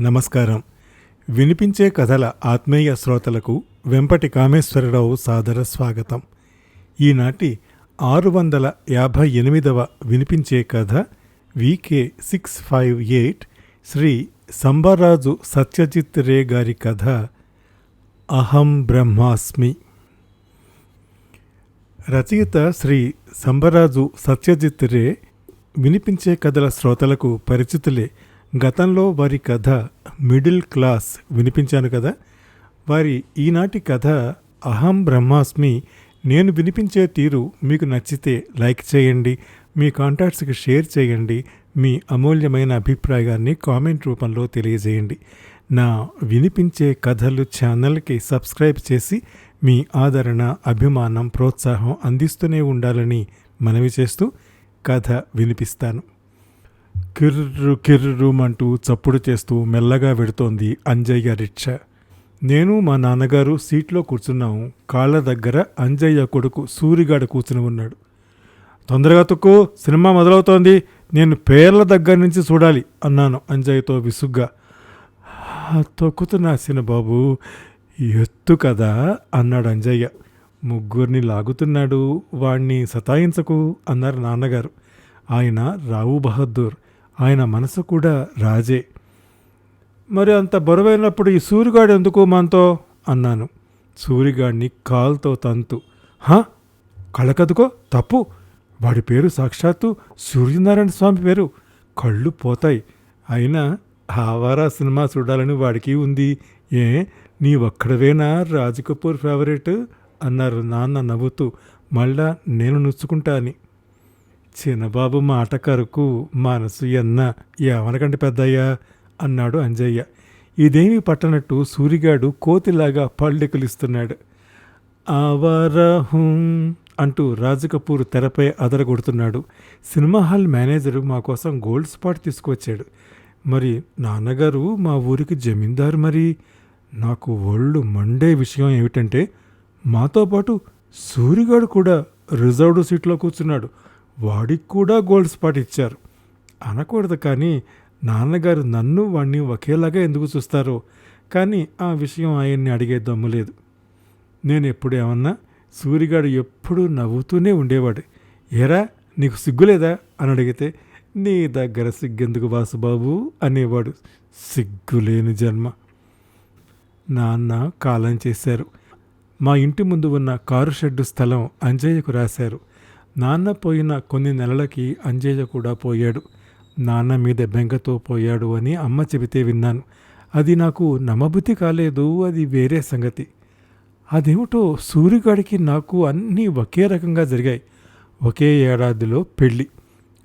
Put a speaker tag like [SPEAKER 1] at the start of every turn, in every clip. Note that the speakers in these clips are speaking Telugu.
[SPEAKER 1] నమస్కారం. వినిపించే కథల ఆత్మీయ శ్రోతలకు వెంపటి కామేశ్వరరావు సాదర స్వాగతం. ఈనాటి ఆరు వందల యాభై ఎనిమిదవ వినిపించే కథ VK six five eight Shri Sambaraju Satyajit Ray గారి కథ అహం బ్రహ్మాస్మి. రచయిత శ్రీ సంబరాజు సత్యజిత్ రే వినిపించే కథల శ్రోతలకు పరిచితులే గతంలో వారి కథ మిడిల్ క్లాస్ వినిపించాను కదా. వారి ఈనాటి కథ అహం బ్రహ్మాస్మి నేను వినిపించే తీరు మీకు నచ్చితే లైక్ చేయండి మీ కాంటాక్ట్స్కి షేర్ చేయండి మీ అమూల్యమైన అభిప్రాయాన్ని కామెంట్ రూపంలో తెలియజేయండి. నా వినిపించే కథలు ఛానల్కి సబ్స్క్రైబ్ చేసి మీ ఆదరణ అభిమానం ప్రోత్సాహం అందిస్తూనే ఉండాలని మనవి చేస్తూ కథ వినిపిస్తాను. కిర్రు కిర్రుమంటూ చప్పుడు చేస్తూ మెల్లగా వెడుతోంది అంజయ్య రిక్ష. నేను మా నాన్నగారు సీట్లో కూర్చున్నాము. కాళ్ళ దగ్గర అంజయ్య కొడుకు సూరిగాడ కూర్చుని ఉన్నాడు. తొందరగా తుక్కు సినిమా మొదలవుతోంది. నేను పేర్ల దగ్గర నుంచి చూడాలి అన్నాను అంజయ్యతో విసుగ్గా. తొక్కుతున్నా బాబు ఎత్తు కదా అన్నాడు అంజయ్య. ముగ్గురిని లాగుతున్నాడు వాణ్ణి సతాయించకు అన్నారు నాన్నగారు. ఆయన రావు బహదూర్ ఆయన మనసు కూడా రాజే. మరి అంత బరువైనప్పుడు ఈ సూరిగాడు ఎందుకు మనతో అన్నాను. సూరిగాడిని కాల్తో తంతు. హా? కళ్ళకదుకో? తప్పు. వాడి పేరు సాక్షాత్తు సూర్యనారాయణ స్వామి పేరు. కళ్ళు పోతాయి. అయినా ఆవారా సినిమా చూడాలని వాడికి ఉంది. ఏ? నీ ఒక్కడవేనా రాజ్ కపూర్ ఫేవరెట్? అన్నారు నాన్న నవ్వుతూ. మళ్ళా నేను నుచ్చుకుంటా అని. చిన్నబాబు మాట కరకు మనసు ఎన్న ఏమనకండి పెద్దయ్యా అన్నాడు అంజయ్య. ఇదేమీ పట్టనట్టు సూరిగాడు కోతిలాగా పళ్ళెకులిస్తున్నాడు. ఆవారహం అంటూ రాజకపూర్ తెరపై అదరగొడుతున్నాడు. సినిమా హాల్ మేనేజరు మా కోసం గోల్డ్ స్పాట్ తీసుకువచ్చాడు. మరి నాన్నగారు మా ఊరికి జమీందారు మరి. నాకు ఒళ్ళు మండే విషయం ఏమిటంటే మాతో పాటు సూరిగాడు కూడా రిజర్వ్డ్ సీట్లో కూర్చున్నాడు. వాడికి కూడా గోల్డ్ స్పాట్ ఇచ్చారు. అనకూడదు కానీ నాన్నగారు నన్ను వాణ్ణి ఒకేలాగా ఎందుకు చూస్తారో? కానీ ఆ విషయం ఆయన్ని అడిగే దమ్ము లేదు. నేను ఎప్పుడు ఏమన్నా సూరిగాడు ఎప్పుడూ నవ్వుతూనే ఉండేవాడు. ఏరా నీకు సిగ్గులేదా? అని అడిగితే నీ దగ్గర సిగ్గెందుకు వాసుబాబు? అనేవాడు. సిగ్గులేని జన్మ. నాన్న కాలం చేశారు. మా ఇంటి ముందు ఉన్న కారు షెడ్డు స్థలం అంజయ్యకు రాశారు. నాన్న పోయిన కొన్ని నెలలకి అంజయ్య కూడా పోయాడు. నాన్న మీద బెంగతో పోయాడు అని అమ్మ చెబితే విన్నాను. అది నాకు నమ్మబుద్ధి కాలేదు అది వేరే సంగతి. అదేమిటో సూర్యగాడికి నాకు అన్నీ ఒకే రకంగా జరిగాయి. ఒకే ఏడాదిలో పెళ్ళి.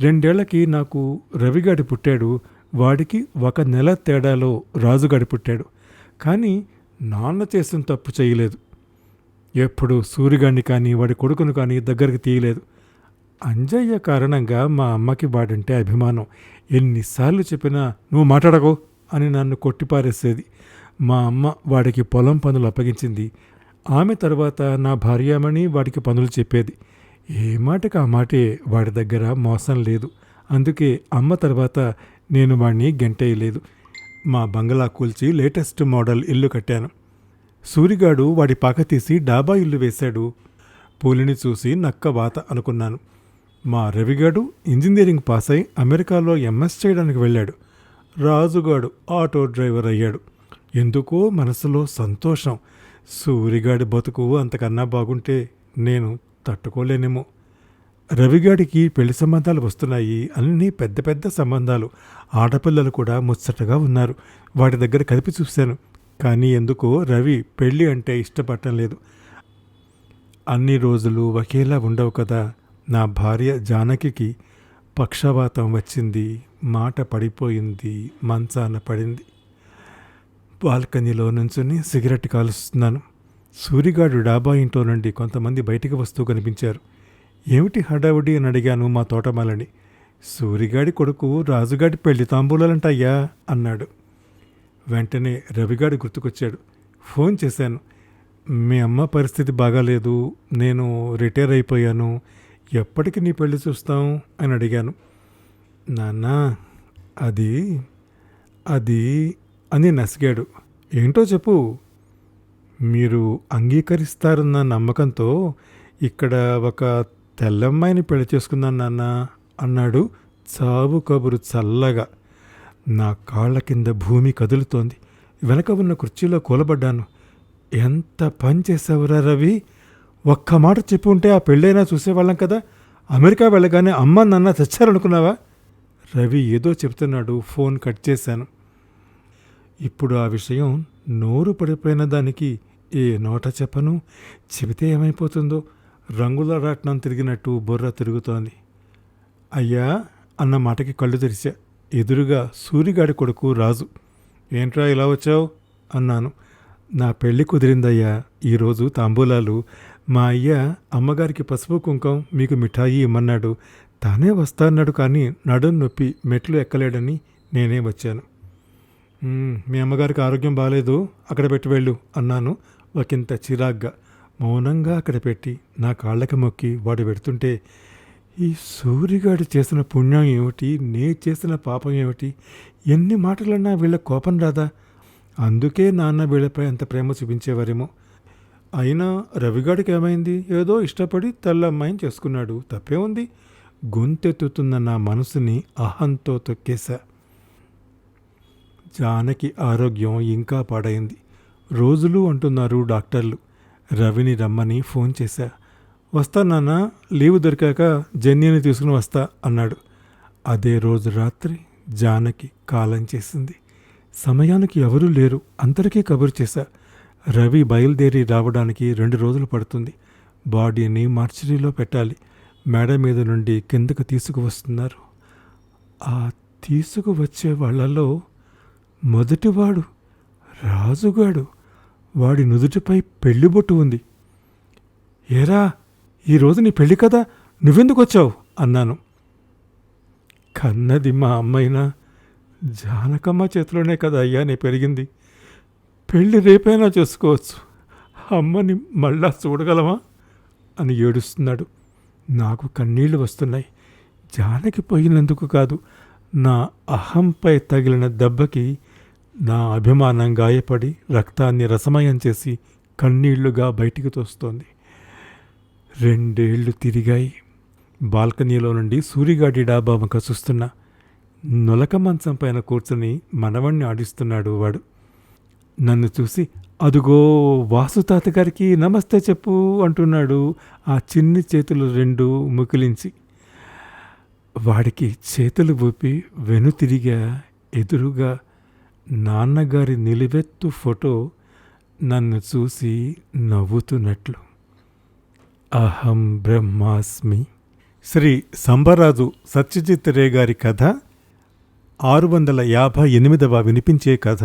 [SPEAKER 1] రెండేళ్ళకి నాకు రవిగాడి పుట్టాడు. వాడికి ఒక నెల తేడాలో రాజుగాడి పుట్టాడు. కానీ నాన్న చేసిన తప్పు చేయలేదు. ఎప్పుడు సూర్యగాడిని కానీ వాడి కొడుకును కానీ దగ్గరికి తీయలేదు. అంజయ్య కారణంగా మా అమ్మకి వాడంటే అభిమానం. ఎన్నిసార్లు చెప్పినా నువ్వు మాట్లాడకు అని నన్ను కొట్టిపారేసేది. మా అమ్మ వాడికి పొలం పనులు అప్పగించింది. ఆమె తర్వాత నా భార్యామణి వాడికి పనులు చెప్పేది. ఏ మాటకి ఆ మాటే వాడి దగ్గర మోసం లేదు. అందుకే అమ్మ తర్వాత నేను వాడిని గెంటేయలేదు. మా బంగళా కూల్చి లేటెస్ట్ మోడల్ ఇల్లు కట్టాను. సూరిగాడు వాడి పాక తీసి డాబా ఇల్లు వేశాడు. పూలిని చూసి నక్క వాత అనుకున్నాను. మా రవిగాడు ఇంజనీరింగ్ పాస్ అయి అమెరికాలో ఎంఎస్ చేయడానికి వెళ్ళాడు. రాజుగాడు ఆటో డ్రైవర్ అయ్యాడు. ఎందుకో మనసులో సంతోషం. సూరిగాడి బతుకు అంతకన్నా బాగుంటే నేను తట్టుకోలేనేమో. రవిగాడికి పెళ్ళి సంబంధాలు వస్తున్నాయి అన్నీ పెద్ద పెద్ద సంబంధాలు. ఆడపిల్లలు కూడా ముచ్చటగా ఉన్నారు. వాటి దగ్గర కలిపి చూశాను. కానీ ఎందుకో రవి పెళ్ళి అంటే ఇష్టపడటం లేదు. అన్ని రోజులు ఒకేలా ఉండవు కదా. నా భార్య జానకికి పక్షవాతం వచ్చింది మాట పడిపోయింది మంచాన పడింది. బాల్కనీలో నుంచుని సిగరెట్ కాలుస్తున్నాను. సూరిగాడు డాబా ఇంట్లో నుండి కొంతమంది బయటికి వస్తూ కనిపించారు. ఏమిటి హడావుడి అని అడిగాను మా తోటమాలని. సూరిగాడి కొడుకు రాజుగాడి పెళ్ళి తాంబూలాలంటయ్యా అన్నాడు. వెంటనే రవిగాడు గుర్తుకొచ్చాడు. ఫోన్ చేశాను. మీ అమ్మ పరిస్థితి బాగాలేదు. నేను రిటైర్ అయిపోయాను. ఎప్పటికి నీ పెళ్ళి చూస్తాం అని అడిగాను. నాన్న అది అది అని నసిగాడు. ఏంటో చెప్పు. మీరు అంగీకరిస్తారన్న నమ్మకంతో ఇక్కడ ఒక తెల్లమ్మాయిని పెళ్ళి చేసుకున్నాను నాన్న అన్నాడు చావు కబురు చల్లగా. నా కాళ్ళ కింద భూమి కదులుతోంది. వెనక ఉన్న కుర్చీలో కూలబడ్డాను. ఎంత పని చేసావురా రవి? ఒక్క మాట చెప్పి ఉంటే ఆ పెళ్ళైనా చూసేవాళ్ళం కదా. అమెరికా వెళ్ళగానే అమ్మ నాన్న తెచ్చారనుకున్నావా రవి ఏదో చెప్తున్నాడు ఫోన్ కట్ చేశాను. ఇప్పుడు ఆ విషయం నోరు పడిపోయిన దానికి ఏ నోట చెప్పను? చెబితే ఏమైపోతుందో? రంగుల రాట్నం తిరిగినట్టు బుర్ర తిరుగుతోంది. అయ్యా అన్న మాటకి కళ్ళు తెరిచా. ఎదురుగా సూరిగాడి కొడుకు రాజు. ఏంట్రా ఇలా వచ్చావు? అన్నాను. నా పెళ్ళి కుదిరిందయ్యా. ఈరోజు తాంబూలాలు మా అయ్య అమ్మగారికి పసుపు కుంకం మీకు మిఠాయి ఇమ్మన్నాడు. తానే వస్తాన్నాడు కానీ నడుం నొప్పి మెట్లు ఎక్కలేడని నేనే వచ్చాను. మీ అమ్మగారికి ఆరోగ్యం బాగాలేదు అక్కడ పెట్టి వెళ్ళు అన్నాను ఒకంత చిరాగ్గా. మౌనంగా అక్కడ పెట్టి నా కాళ్ళకి మొక్కి వాడు పెడుతుంటే ఈ సూరిగాడు చేసిన పుణ్యం ఏమిటి నే చేసిన పాపం ఏమిటి ఎన్ని మాటలన్నా వీళ్ళ కోపం రాదా? అందుకే నాన్న వీళ్ళపై అంత ప్రేమ చూపించేవారేమో. అయినా రవిగాడికి ఏమైంది? ఏదో ఇష్టపడి తెల్లమ్మాయిని చేసుకున్నాడు. తప్పే ఉంది. గొంతెత్తుతున్న నా మనసుని అహంతో తొక్కేశా. జానకి ఆరోగ్యం ఇంకా పాడైంది. రోజులు అంటున్నారు డాక్టర్లు. రవిని రమ్మని ఫోన్ చేశా. వస్తా నాన్న లీవ్ దొరికాక జన్యని తీసుకుని వస్తా అన్నాడు. అదే రోజు రాత్రి జానకి కాలం చేసింది. సమయానికి ఎవరూ లేరు. అందరికీ కబురు చేశా. రవి బయలుదేరి రావడానికి రెండు రోజులు పడుతుంది. బాడీని మార్చరీలో పెట్టాలి. మేడ మీద నుండి కిందకు తీసుకువస్తున్నారు. ఆ తీసుకువచ్చే వాళ్ళలో మొదటివాడు రాజుగాడు. వాడి నుదుటిపై పెళ్ళిబొట్టు ఉంది. ఏరా ఈరోజు నీ పెళ్ళి కదా? నువ్వెందుకు వచ్చావు అన్నాను. కన్నది మా అమ్మైనా. జానకమ్మ చేతిలోనే కదా అయ్యా నీ పెరిగింది. పెళ్ళి రేపైనా చేసుకోవచ్చు. అమ్మని మళ్ళా చూడగలమా? అని ఏడుస్తున్నాడు. నాకు కన్నీళ్ళు వస్తున్నాయి. జానకి పోయినందుకు కాదు నా అహంపై తగిలిన దెబ్బకి నా అభిమానం గాయపడి రక్తాన్ని రసమయం చేసి కన్నీళ్ళుగా బయటికి తోస్తోంది. రెండేళ్ళు తిరిగాయి. బాల్కనీలో నుండి సూరిగాడి డాబా వంక చూస్తున్నా. నొలక మంచం పైన కూర్చుని మనవణ్ణి ఆడిస్తున్నాడు వాడు. నన్ను చూసి అదుగో వాసు తాతగారికి నమస్తే చెప్పు అంటున్నాడు ఆ చిన్ని చేతులు రెండు ముకిలించి. వాడికి చేతులు ఊపి వెనుతిరిగా ఎదురుగా నాన్నగారి నిలువెత్తు ఫోటో నన్ను చూసి నవ్వుతున్నట్లు. అహం బ్రహ్మాస్మి. శ్రీ సంబరాజు సత్యజిత్ రే గారి కథ ఆరు వందల యాభై ఎనిమిదవ వినిపించే కథ